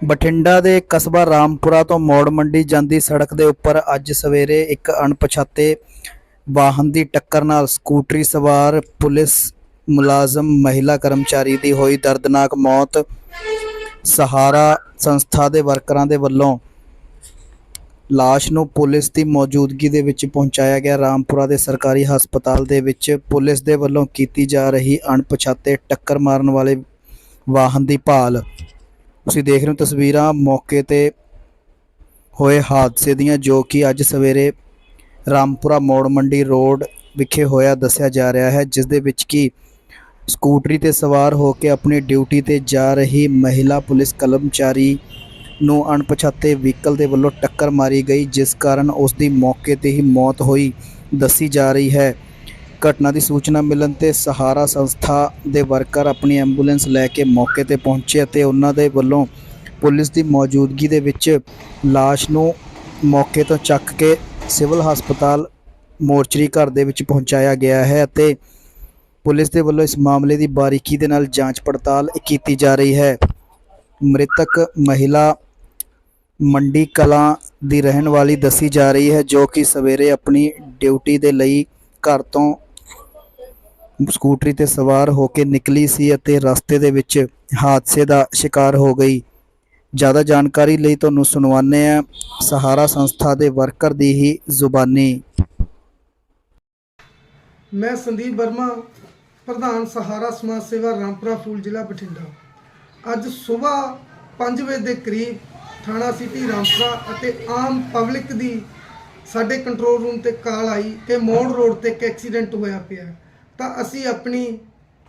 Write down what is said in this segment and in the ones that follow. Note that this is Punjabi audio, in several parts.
ਬਠਿੰਡਾ ਦੇ ਕਸਬਾ ਰਾਮਪੁਰਾ ਤੋਂ ਮੋੜ ਮੰਡੀ ਜਾਂਦੀ ਸੜਕ ਦੇ ਉੱਪਰ ਅੱਜ ਸਵੇਰੇ ਇੱਕ ਅਣਪਛਾਤੇ ਵਾਹਨ ਦੀ ਟੱਕਰ ਨਾਲ ਸਕੂਟਰੀ ਸਵਾਰ ਪੁਲਿਸ ਮੁਲਾਜ਼ਮ, ਮਹਿਲਾ ਕਰਮਚਾਰੀ ਦੀ ਹੋਈ ਦਰਦਨਾਕ ਮੌਤ। ਸਹਾਰਾ ਸੰਸਥਾ ਦੇ ਵਰਕਰਾਂ ਦੇ ਵੱਲੋਂ ਲਾਸ਼ ਨੂੰ ਪੁਲਿਸ ਦੀ ਮੌਜੂਦਗੀ ਦੇ ਵਿੱਚ ਪਹੁੰਚਾਇਆ ਗਿਆ। ਰਾਮਪੁਰਾ ਦੇ ਸਰਕਾਰੀ ਹਸਪਤਾਲ ਦੇ ਵਿੱਚ ਪੁਲਿਸ ਦੇ ਵੱਲੋਂ ਕੀਤੀ ਜਾ ਰਹੀ ਅਣਪਛਾਤੇ ਟੱਕਰ ਮਾਰਨ ਵਾਲੇ ਵਾਹਨ ਦੀ ਭਾਲ ਤੁਸੀਂ ਦੇਖ ਰਹੇ ਹੋ ਤਸਵੀਰਾਂ ਮੌਕੇ ਤੇ ਹੋਏ ਹਾਦਸੇ ਦੀਆਂ, ਜੋ ਕਿ ਅੱਜ ਸਵੇਰੇ ਰਾਮਪੁਰਾ ਮੋੜ ਮੰਡੀ ਰੋਡ ਵਿਖੇ ਹੋਇਆ ਦੱਸਿਆ ਜਾ ਰਿਹਾ ਹੈ, ਜਿਸ ਦੇ ਵਿੱਚ ਕਿ ਸਕੂਟਰੀ ਤੇ ਸਵਾਰ ਹੋ ਕੇ ਆਪਣੀ ਡਿਊਟੀ ਤੇ ਜਾ ਰਹੀ ਮਹਿਲਾ ਪੁਲਿਸ ਕਰਮਚਾਰੀ ਨੂੰ ਅਣਪਛਾਤੇ ਵਹੀਕਲ ਦੇ ਵੱਲੋਂ ਟੱਕਰ ਮਾਰੀ ਗਈ, ਜਿਸ ਕਾਰਨ ਉਸ ਦੀ ਮੌਕੇ ਤੇ ਹੀ ਮੌਤ ਹੋਈ ਦੱਸੀ ਜਾ ਰਹੀ ਹੈ। ਘਟਨਾ ਦੀ ਸੂਚਨਾ ਮਿਲਣ ਤੇ ਸਹਾਰਾ ਸੰਸਥਾ ਦੇ ਵਰਕਰ ਆਪਣੀ ਐਂਬੂਲੈਂਸ ਲੈ ਕੇ ਮੌਕੇ ਤੇ ਪਹੁੰਚੇ ਅਤੇ ਉਹਨਾਂ ਦੇ ਵੱਲੋਂ ਪੁਲਿਸ ਦੀ ਮੌਜੂਦਗੀ ਦੇ ਵਿੱਚ ਲਾਸ਼ ਨੂੰ ਮੌਕੇ ਤੋਂ ਚੱਕ ਕੇ ਸਿਵਲ ਹਸਪਤਾਲ ਮੋਰਚਰੀ ਘਰ ਦੇ ਵਿੱਚ ਪਹੁੰਚਾਇਆ ਗਿਆ ਹੈ ਅਤੇ ਪੁਲਿਸ ਦੇ ਵੱਲੋਂ ਇਸ ਮਾਮਲੇ ਦੀ ਬਾਰੀਕੀ ਦੇ ਨਾਲ ਜਾਂਚ ਪੜਤਾਲ ਕੀਤੀ ਜਾ ਰਹੀ ਹੈ। ਮ੍ਰਿਤਕ ਮਹਿਲਾ ਮੰਡੀ ਕਲਾਂ ਦੀ ਰਹਿਣ ਵਾਲੀ ਦੱਸੀ ਜਾ ਰਹੀ ਹੈ ਜੋ ਕਿ ਸਵੇਰੇ ਆਪਣੀ ਡਿਊਟੀ ਦੇ ਲਈ ਘਰ ਤੋਂ ਸਕੂਟਰੀ ਤੇ ਸਵਾਰ ਹੋ ਕੇ ਨਿਕਲੀ ਸੀ ਅਤੇ ਰਸਤੇ ਦੇ ਵਿੱਚ ਹਾਦਸੇ ਦਾ ਸ਼ਿਕਾਰ ਹੋ ਗਈ। ਜ਼ਿਆਦਾ ਜਾਣਕਾਰੀ ਲਈ ਤੁਹਾਨੂੰ ਸੁਣਵਾਉਂਦੇ ਆ ਸਹਾਰਾ ਸੰਸਥਾ ਦੇ ਵਰਕਰ ਦੀ ਹੀ ਜ਼ੁਬਾਨੀ। ਮੈਂ ਸੰਦੀਪ ਵਰਮਾ, ਪ੍ਰਧਾਨ ਸਹਾਰਾ ਸਮਾਜ ਸੇਵਾ ਰਾਮਪੁਰਾ ਫੂਲ ਜ਼ਿਲ੍ਹਾ ਬਠਿੰਡਾ। ਅੱਜ ਸਵੇਰ 5 ਵਜੇ ਦੇ ਕਰੀਬ ਥਾਣਾ ਸਿਟੀ ਰਾਮਪੁਰਾ ਅਤੇ ਆਮ ਪਬਲਿਕ ਦੀ ਸਾਡੇ ਕੰਟਰੋਲ ਰੂਮ ਤੇ ਕਾਲ ਆਈ ਕਿ ਮੋੜ ਰੋਡ ਤੇ ਇੱਕ ਐਕਸੀਡੈਂਟ ਹੋਇਆ ਪਿਆ। ਤਾਂ ਅਸੀਂ ਆਪਣੀ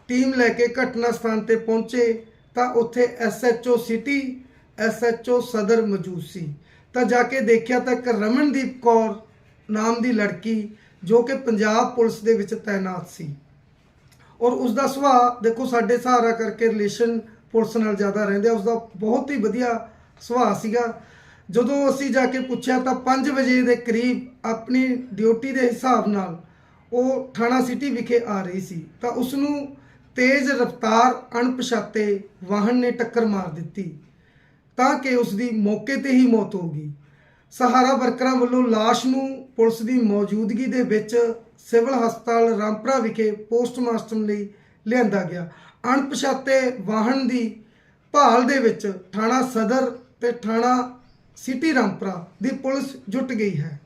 ਟੀਮ ਲੈ ਕੇ ਘਟਨਾ ਸਥਾਨ ਤੇ ਪਹੁੰਚੇ ਤਾਂ ਉੱਥੇ ਐਸਐਚਓ ਸਿਟੀ ਐਸਐਚਓ ਸਦਰ ਮੌਜੂਦ ਸੀ। ਤਾਂ ਜਾ ਕੇ ਦੇਖਿਆ ਤਾਂ ਇੱਕ ਰਮਨਦੀਪ ਕੌਰ ਨਾਮ ਦੀ ਲੜਕੀ ਜੋ ਕਿ ਪੰਜਾਬ ਪੁਲਿਸ ਦੇ ਵਿੱਚ ਤਾਇਨਾਤ ਸੀ। ਔਰ ਉਸ ਦਾ ਸੁਭਾਅ ਦੇਖੋ ਸਾਡੇ ਸਹਾਰਾ ਕਰਕੇ ਰਿਲੇਸ਼ਨ ਪੁਲਿਸ ਨਾਲ ਜ਼ਿਆਦਾ ਰਹਿੰਦੇ ਆ ਉਸ ਦਾ ਬਹੁਤ ਹੀ ਵਧੀਆ ਸੁਭਾਅ ਸੀਗਾ। ਜਦੋਂ ਅਸੀਂ ਜਾ ਕੇ ਪੁੱਛਿਆ ਤਾਂ 5 ਵਜੇ ਦੇ ਕਰੀਬ ਆਪਣੀ ਡਿਊਟੀ ਦੇ ਹਿਸਾਬ ਨਾਲ ਉਹ ਥਾਣਾ ਸਿਟੀ ਵਿਖੇ ਆ ਰਹੀ ਸੀ, ਤਾਂ ਉਸ ਨੂੰ ਤੇਜ਼ ਰਫ਼ਤਾਰ ਅਣਪਛਾਤੇ ਵਾਹਨ ਨੇ ਟੱਕਰ ਮਾਰ ਦਿੱਤੀ, ਤਾਂ ਕਿ ਉਸ ਦੀ ਮੌਕੇ ਤੇ ਹੀ ਮੌਤ ਹੋ ਗਈ। ਸਹਾਰਾ ਵਰਕਰਾਂ ਵੱਲੋਂ ਲਾਸ਼ ਨੂੰ ਪੁਲਿਸ ਦੀ ਮੌਜੂਦਗੀ ਦੇ ਵਿੱਚ ਸਿਵਲ ਹਸਪਤਾਲ ਰਾਮਪੁਰਾ ਵਿਖੇ ਪੋਸਟਮਾਰਟਮ ਲਈ ਲਿਆਂਦਾ ਗਿਆ। ਅਣਪਛਾਤੇ ਵਾਹਨ ਦੀ ਭਾਲ ਦੇ ਵਿੱਚ ਥਾਣਾ ਸਦਰ ਤੇ ਥਾਣਾ ਸਿਟੀ ਰਾਮਪੁਰਾ ਦੀ ਪੁਲਿਸ ਜੁਟ ਗਈ ਹੈ।